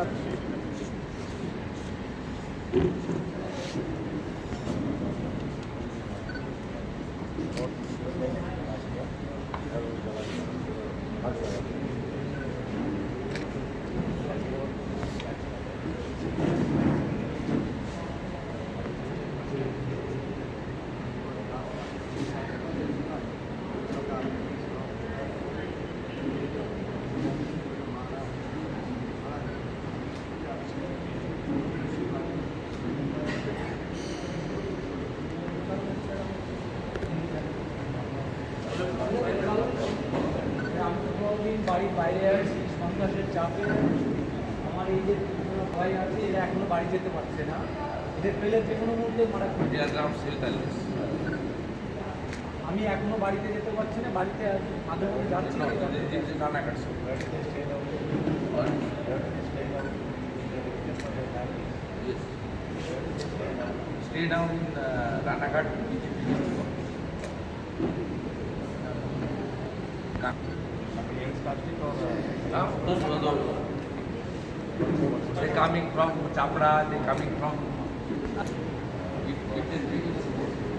Obrigado. বাড়ির বাইরে আছি সন্ত্রাসের চাপে। আমার এই যে ভাই আছে এরা এখনও বাড়ি যেতে পারছে না। এদের পেলে যে কোনো মুহূর্তে মারা আমি এখনও বাড়িতে যেতে পারছি না বাড়িতে আগে যাচ্ছি. Stay down in uh, Ranaghat BJP. Now, those were those. They coming from Chapra, they coming from. It, it is big.